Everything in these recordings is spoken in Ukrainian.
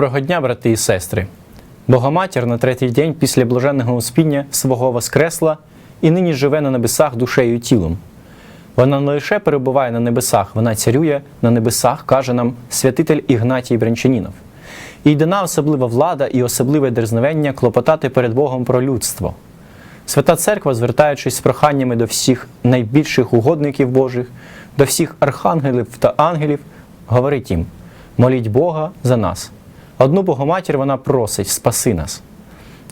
Доброго дня, брати і сестри! Богоматір на третій день після блаженного успіння свого воскресла і нині живе на небесах душею і тілом. Вона не лише перебуває на небесах, вона царює на небесах, каже нам святитель Ігнатій Брянчанінов. І дана особлива влада і особливе дерзновення клопотати перед Богом про людство. Свята Церква, звертаючись з проханнями до всіх найбільших угодників Божих, до всіх архангелів та ангелів, говорить їм: моліть Бога за нас. Одну Богоматір вона просить, спаси нас.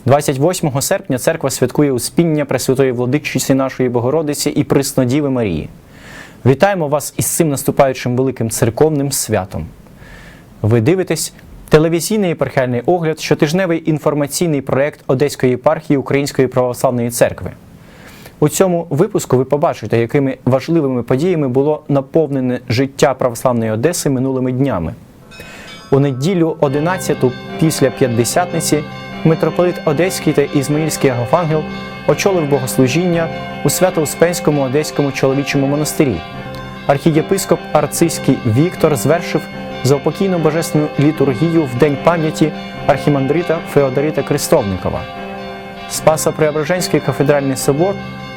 28 серпня церква святкує успіння Пресвятої владичиці нашої Богородиці і Приснодіви Марії. Вітаємо вас із цим наступаючим великим церковним святом. Ви дивитесь телевізійний єпархіальний огляд, щотижневий інформаційний проєкт Одеської єпархії Української православної церкви. У цьому випуску ви побачите, якими важливими подіями було наповнене життя православної Одеси минулими днями. У неділю 11 після П'ятдесятниці митрополит Одеський та Ізмаїльський Агафангел очолив богослужіння у Свято-Успенському Одеському чоловічому монастирі. Архієпископ Арцизький Віктор звершив заупокійну божественну літургію в день пам'яті архімандрита Феодорита Крестовникова. Спасо-Преображенський кафедральний собор,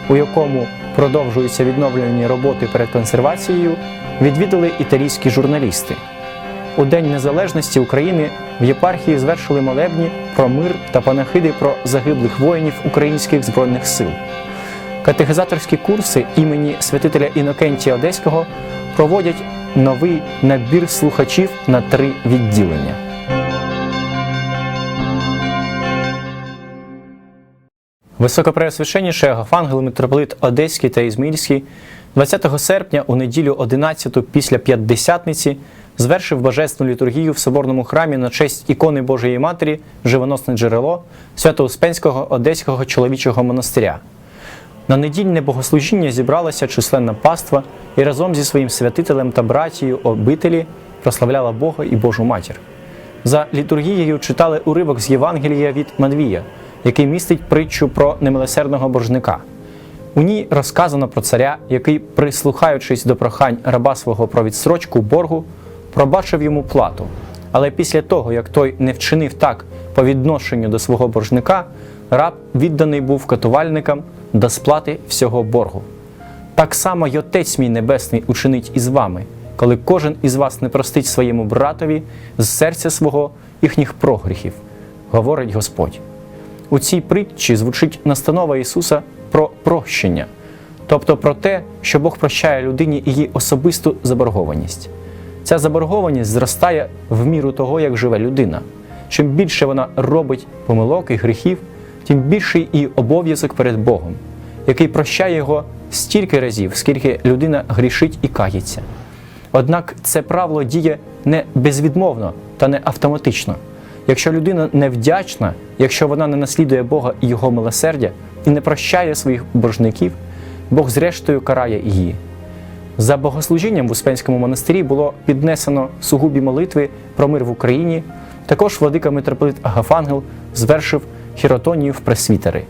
у якому продовжуються відновлені роботи перед консервацією, відвідали італійські журналісти. У День Незалежності України в єпархії звершили молебні про мир та панахиди про загиблих воїнів українських збройних сил. Катехизаторські курси імені святителя Інокентія Одеського проводять новий набір слухачів на три відділення. Високопреосвященніший Агафангел митрополит Одеський та Ізмаїльський 20 серпня у неділю 11 після П'ятдесятниці звершив божественну літургію в соборному храмі на честь ікони Божої Матері, живоносне джерело Свято-Успенського Одеського чоловічого монастиря. На недільне богослужіння зібралася численна паства і разом зі своїм святителем та братією обителі прославляла Бога і Божу Матір. За літургією читали уривок з Євангелія від Матвія, який містить притчу про немилосердного боржника. У ній розказано про царя, який, прислухаючись до прохань раба свого про відстрочку боргу, пробачив йому плату. Але після того, як той не вчинив так по відношенню до свого боржника, раб відданий був катувальникам до сплати всього боргу. Так само й Отець мій Небесний учинить із вами, коли кожен із вас не простить своєму братові з серця свого їхніх прогріхів, говорить Господь. У цій притчі звучить настанова Ісуса про прощення, тобто про те, що Бог прощає людині її особисту заборгованість. Ця заборгованість зростає в міру того, як живе людина. Чим більше вона робить помилок і гріхів, тим більший її обов'язок перед Богом, який прощає його стільки разів, скільки людина грішить і кається. Однак це правило діє не безвідмовно та не автоматично. Якщо людина невдячна, якщо вона не наслідує Бога і Його милосердя і не прощає своїх боржників, Бог зрештою карає її. За богослужінням в Успенському монастирі було піднесено сугубі молитви про мир в Україні. Також владика митрополит Агафангел звершив хіротонію в пресвітери.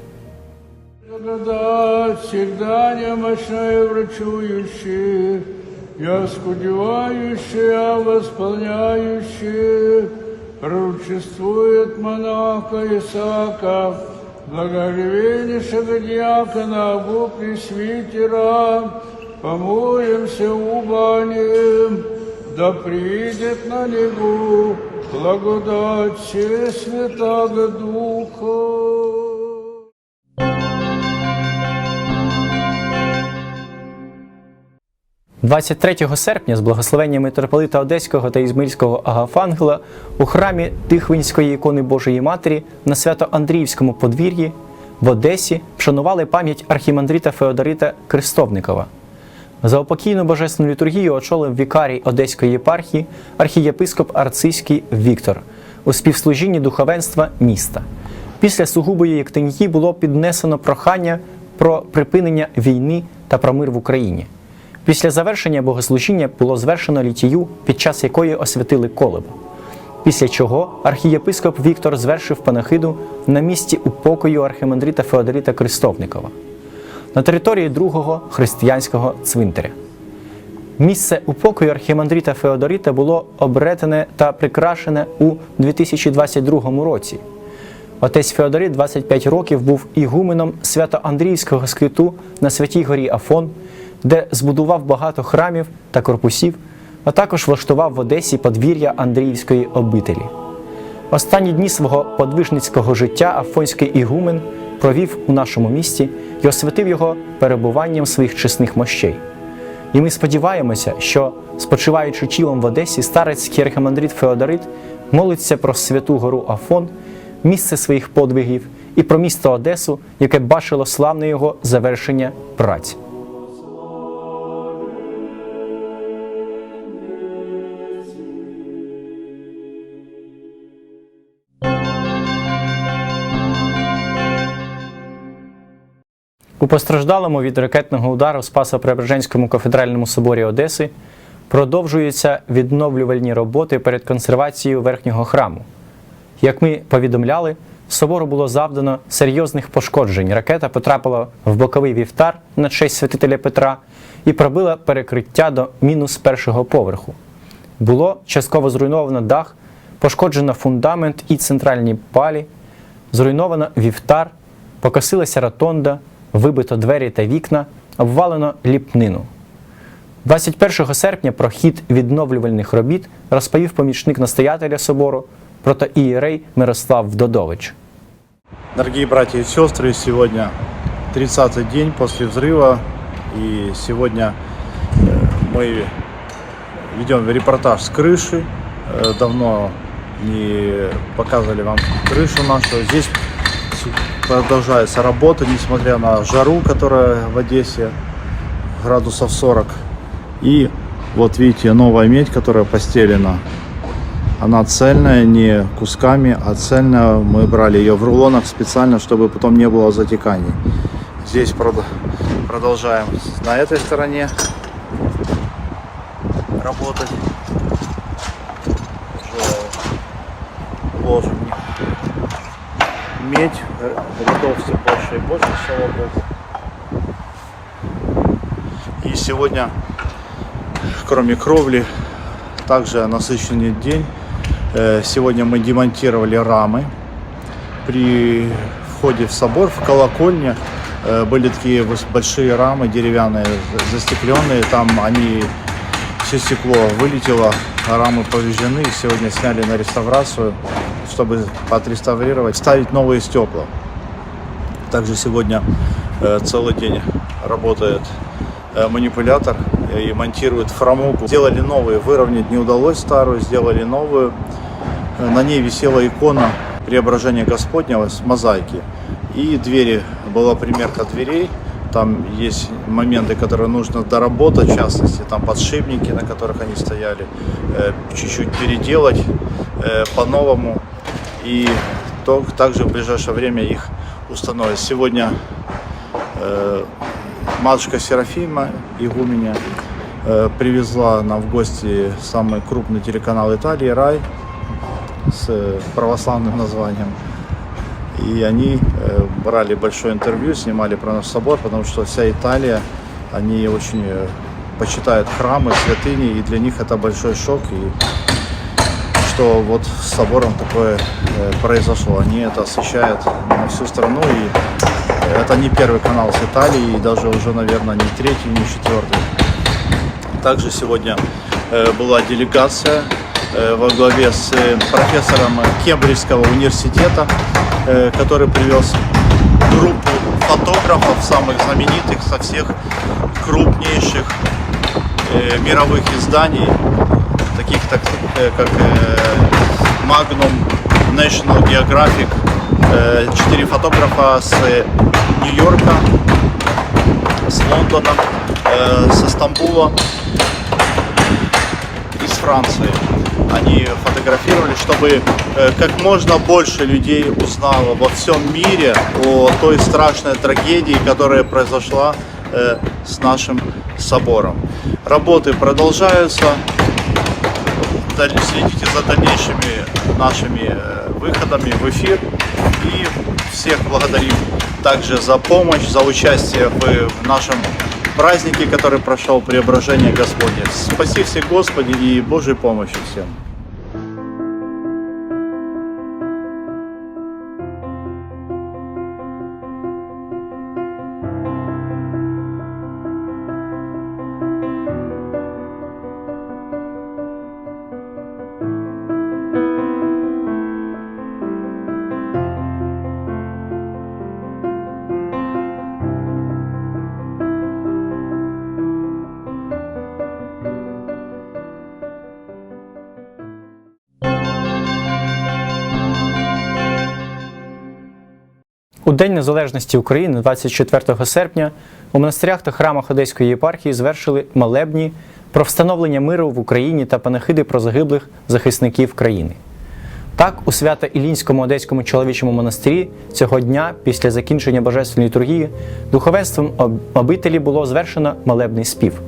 Всегда врачующая, я скудевающая, восполняющая, пророчествует монаха Исаака, благоговейнейшего диакона Абу Пресвитера, помолимся убанем, да придет на него благодать Святого Духа. 23 серпня з благословення митрополита Одеського та Ізмаїльського Агафангела у храмі Тихвинської ікони Божої Матері на свято-Андріївському подвір'ї в Одесі вшанували пам'ять архімандрита Феодорита Крестовникова. За упокійну божественну літургію очолив вікарій Одеської єпархії архієпископ Арцизький Віктор у співслужінні духовенства міста. Після сугубої єктиньї було піднесено прохання про припинення війни та про мир в Україні. Після завершення богослужіння було звершено літію, під час якої освятили колебу. Після чого архієпископ Віктор звершив панахиду на місці упокою архимандрита Феодорита Крестовникова на території другого християнського цвинтаря. Місце упокою архімандрита Феодоріта було обретене та прикрашене у 2022 році. Отець Феодорит 25 років був ігуменом Свято-Андріївського скиту на Святій горі Афон, де збудував багато храмів та корпусів, а також влаштував в Одесі подвір'я Андріївської обителі. Останні дні свого подвижницького життя Афонський ігумен провів у нашому місті і освятив його перебуванням своїх чесних мощей. І ми сподіваємося, що, спочиваючи тілом в Одесі, старець архимандрит Феодорит молиться про святу гору Афон, місце своїх подвигів, і про місто Одесу, яке бачило славне його завершення праць. У постраждалому від ракетного удару в Спасо-Преображенському кафедральному соборі Одеси продовжуються відновлювальні роботи перед консервацією верхнього храму. Як ми повідомляли, собору було завдано серйозних пошкоджень. Ракета потрапила в боковий вівтар на честь святителя Петра і пробила перекриття до мінус першого поверху. Було частково зруйновано дах, пошкоджено фундамент і центральні палі, зруйновано вівтар, покосилася ротонда, вибито двері та вікна, обвалено ліпнину. 21 серпня про хід відновлювальних робіт розповів помічник настоятеля собору протоієрей Мирослав Вдодович. Дорогие братья и сестры, сегодня 30-й день после взрыва, и сегодня э, мы ведем репортаж с крыши. Э, Давно не показывали вам крышу нашу. Здесь с- продолжается работа, несмотря на жару, которая в Одессе, градусов 40. И вот видите, новая медь, которая постелена она цельная, не кусками, а цельная. Мы брали ее в рулонах специально, чтобы потом не было затеканий. Здесь прод- продолжаем на этой стороне работать. Уже ложим медь. Рядов все больше и больше, слава богу. И сегодня, кроме кровли, также насыщенный день. Э, Сегодня мы демонтировали рамы. При входе в собор, в колокольне, э, были такие большие рамы деревянные, за- застекленные. Там они, все стекло вылетело, рамы повреждены. Сегодня сняли на реставрацию, чтобы отреставрировать, ставить новые стекла. Также сегодня э, целый день работает э, манипулятор и монтирует фрамугу. Сделали новые, выровнять не удалось старую, сделали новую. Э, На ней висела икона преображения Господнего с мозаики. И двери, была примерка дверей. Там есть моменты, которые нужно доработать, в частности, там подшипники, на которых они стояли, чуть-чуть переделать по-новому. И то, также в ближайшее время их установят. Сегодня э, матушка Серафима, игуменя, э, привезла нам в гости самый крупный телеканал Италии «Рай» с э, православным названием. И они э, брали большое интервью, снимали про наш собор, потому что вся Италия, они очень э, почитают храмы, святыни, и для них это большой шок. И что вот с собором такое э, произошло. Они это освещают на всю страну, и это не первый канал с Италии, и даже уже, наверное, не третий, не четвертый. Также сегодня э, была делегация э, во главе с профессором Кембриджского университета, который привез группу фотографов, самых знаменитых, со всех крупнейших мировых изданий, таких так, э, как э, Magnum, National Geographic, э, четыре фотографа с Нью-Йорка, с Лондона, со Стамбула, из Франции. Они фотографировали, чтобы как можно больше людей узнало во всем мире о той страшной трагедии, которая произошла с нашим собором. Работы продолжаются. Следите за дальнейшими нашими э, выходами в эфир. И всех благодарим также за помощь, за участие в нашем празднике, который прошел, преображение Господне. Спаси всех Господи и Божьей помощи всем. День Незалежності України, 24 серпня, у монастирях та храмах Одеської єпархії звершили молебні про встановлення миру в Україні та панахиди про загиблих захисників країни. Так, у Свято-Ілінському Одеському чоловічому монастирі цього дня, після закінчення божественної літургії, духовенством обителі було звершено молебний спів.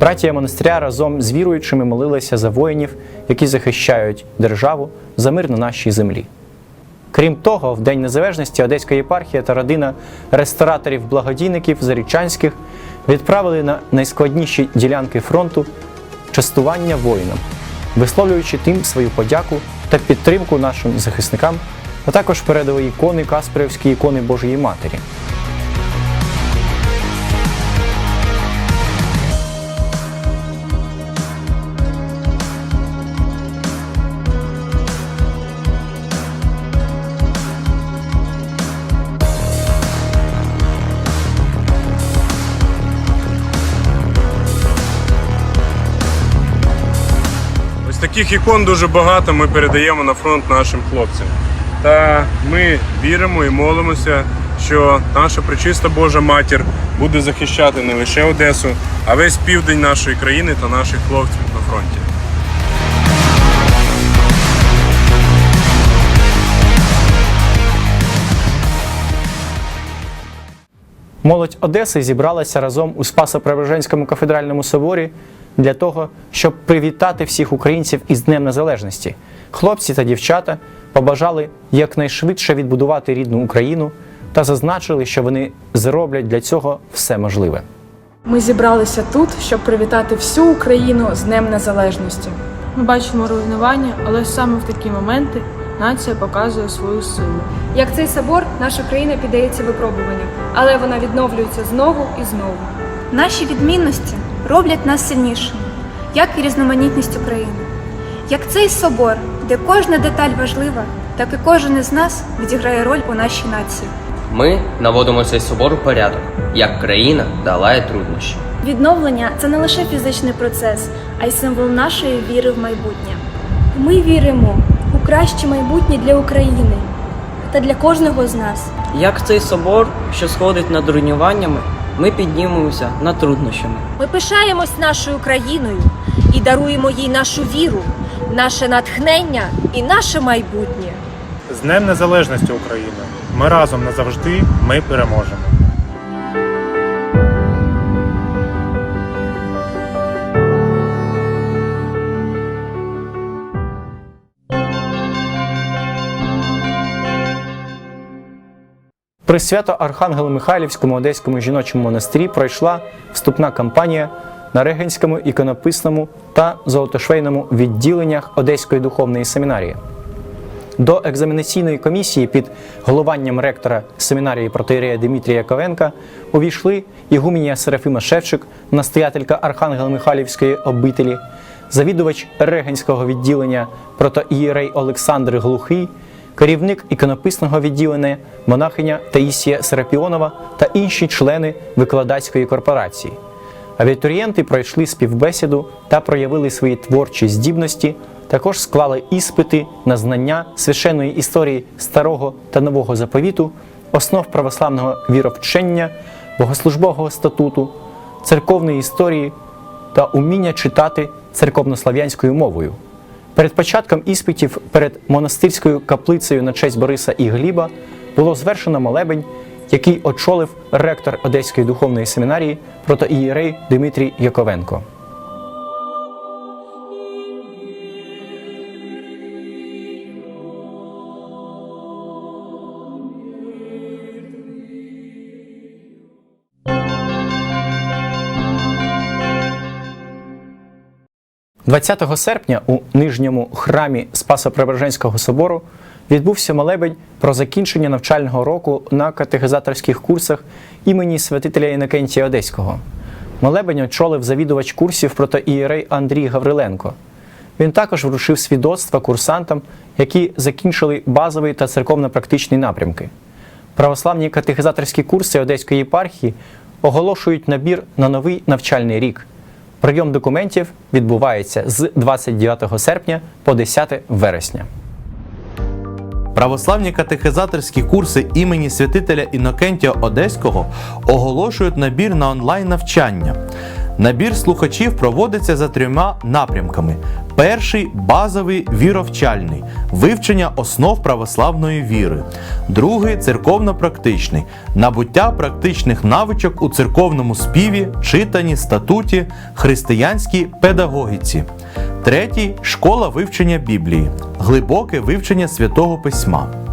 Братія монастиря разом з віруючими молилися за воїнів, які захищають державу за мир на нашій землі. Крім того, в День Незалежності Одеська єпархія та родина рестораторів-благодійників Зарічанських відправили на найскладніші ділянки фронту частування воїнам, висловлюючи тим свою подяку та підтримку нашим захисникам, а також передали ікони Касперівські ікони Божої Матері. Таких ікон дуже багато ми передаємо на фронт нашим хлопцям. Та ми віримо і молимося, що наша пречиста Божа матір буде захищати не лише Одесу, а весь південь нашої країни та наших хлопців на фронті. Молодь Одеси зібралася разом у Спасо-Преображенському кафедральному соборі для того, щоб привітати всіх українців із Днем Незалежності. Хлопці та дівчата побажали якнайшвидше відбудувати рідну Україну та зазначили, що вони зроблять для цього все можливе. Ми зібралися тут, щоб привітати всю Україну з Днем Незалежності. Ми бачимо руйнування, але саме в такі моменти нація показує свою силу. Як цей собор, наша країна піддається випробуванням, але вона відновлюється знову і знову. Наші відмінності роблять нас сильнішими, як і різноманітність України. Як цей собор, де кожна деталь важлива, так і кожен із нас відіграє роль у нашій нації. Ми наводимо цей собор у порядок, як країна долає труднощі. Відновлення це не лише фізичний процес, а й символ нашої віри в майбутнє. Ми віримо у краще майбутнє для України та для кожного з нас. Як цей собор, що сходить над руйнуваннями, ми піднімемося над труднощами. Ми пишаємось нашою країною і даруємо їй нашу віру, наше натхнення і наше майбутнє. З Днем Незалежності України. Ми разом назавжди, ми переможемо. При свято Архангелу Михайлівському Одеському жіночому монастирі пройшла вступна кампанія на Регенському іконописному та золотошвейному відділеннях Одеської духовної семінарії. До екзаменаційної комісії під головуванням ректора семінарії протеєрея Дмитрія Ковенка увійшли Ігумінія Серафима Шевчик, настоятелька Архангела Михайлівської обителі, завідувач Регенського відділення протоієрей Олександр Глухий, керівник іконописного відділення монахиня Таїсія Серапіонова та інші члени викладацької корпорації. Абітурієнти пройшли співбесіду та проявили свої творчі здібності, також склали іспити на знання священної історії старого та нового заповіту, основ православного віровчення, богослужбового статуту, церковної історії та уміння читати церковнослав'янською мовою. Перед початком іспитів перед монастирською каплицею на честь Бориса і Гліба було звершено молебень, який очолив ректор Одеської духовної семінарії протоієрей Дмитрій Яковенко. 20 серпня у нижньому храмі Спасо-Преображенського собору відбувся молебень про закінчення навчального року на катехизаторських курсах імені святителя Інокентія Одеського. Молебень очолив завідувач курсів протоієрей Андрій Гавриленко. Він також вручив свідоцтва курсантам, які закінчили базовий та церковно-практичний напрямки. Православні катехизаторські курси Одеської єпархії оголошують набір на новий навчальний рік. Прийом документів відбувається з 29 серпня по 10 вересня. Православні катехизаторські курси імені святителя Інокентія Одеського оголошують набір на онлайн навчання. Набір слухачів проводиться за трьома напрямками: перший базовий віровчальний вивчення основ православної віри, другий церковно-практичний набуття практичних навичок у церковному співі, читанні, статуті, християнській педагогіці. Третій школа вивчення Біблії, глибоке вивчення святого письма.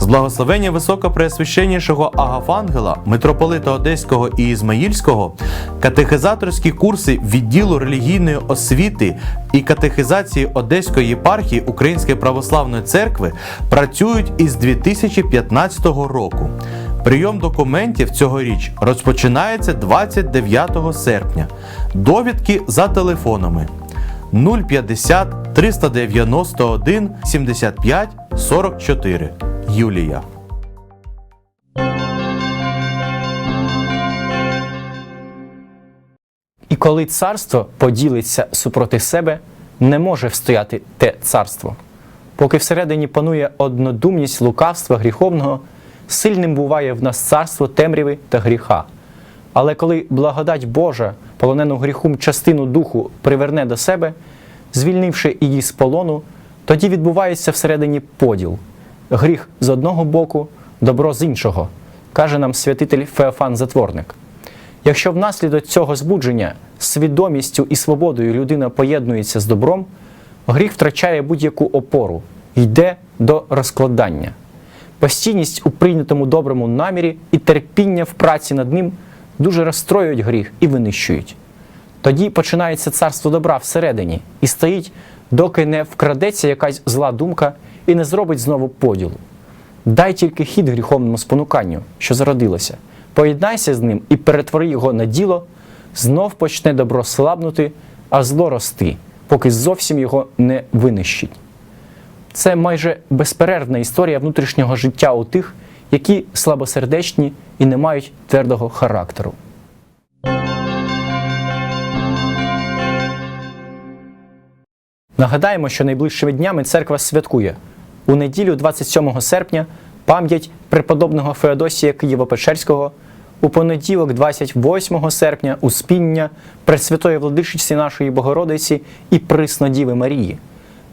З благословення високопреосвященнішого Агафангела, митрополита Одеського і Ізмаїльського, катехизаторські курси відділу релігійної освіти і катехизації Одеської єпархії Української православної церкви працюють із 2015 року. Прийом документів цьогоріч розпочинається 29 серпня. Довідки за телефонами 050 391 75 44. Юлія. І коли царство поділиться супроти себе, не може встояти те царство. Поки всередині панує однодумність лукавства гріховного, сильним буває в нас царство темряви та гріха. Але коли благодать Божа, полонену гріхом частину духу, приверне до себе, звільнивши її з полону, тоді відбувається всередині поділ. Гріх з одного боку, добро з іншого, каже нам святитель Феофан Затворник. Якщо внаслідок цього збудження свідомістю і свободою людина поєднується з добром, гріх втрачає будь-яку опору, йде до розкладання. Постійність у прийнятому доброму намірі і терпіння в праці над ним дуже розстроюють гріх і винищують. Тоді починається царство добра всередині і стоїть, доки не вкрадеться якась зла думка і не зробить знову поділу. Дай тільки хід гріховному спонуканню, що зародилося. Поєднайся з ним і перетвори його на діло, знов почне добро слабнути, а зло рости, поки зовсім його не винищить. Це майже безперервна історія внутрішнього життя у тих, які слабосердечні і не мають твердого характеру. Нагадаємо, що найближчими днями церква святкує у неділю 27 серпня пам'ять преподобного Феодосія Києво-Печерського, у понеділок, 28 серпня, успіння Пресвятої владичиці нашої Богородиці і Приснодіви Марії,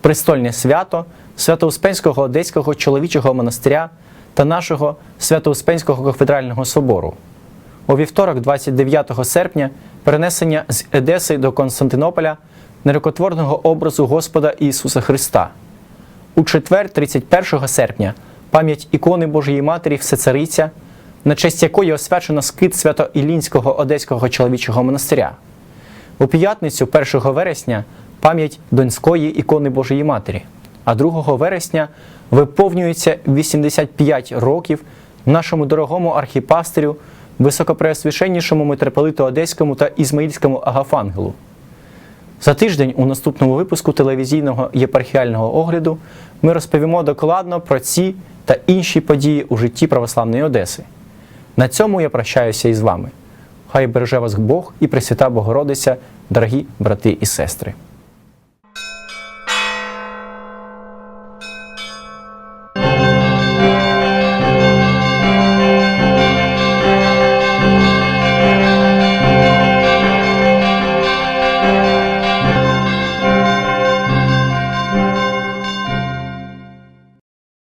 престольне свято Свято-Успенського Одеського чоловічого монастиря та нашого Свято-Успенського кафедрального собору. У вівторок, 29 серпня, перенесення з Едеси до Константинополя нерукотворного образу Господа Ісуса Христа. У четвер, 31 серпня, пам'ять ікони Божої Матері Всецариця, на честь якої освячено скит Свято-Ілінського Одеського чоловічого монастиря. У п'ятницю, 1 вересня, пам'ять Донської ікони Божої Матері, а 2 вересня виповнюється 85 років нашому дорогому архіпастирю, високопреосвященнішому митрополиту Одеському та Ізмаїльському Агафангелу. За тиждень у наступному випуску телевізійного єпархіального огляду ми розповімо докладно про ці та інші події у житті православної Одеси. На цьому я прощаюся із вами. Хай береже вас Бог і Пресвята Богородиця, дорогі брати і сестри.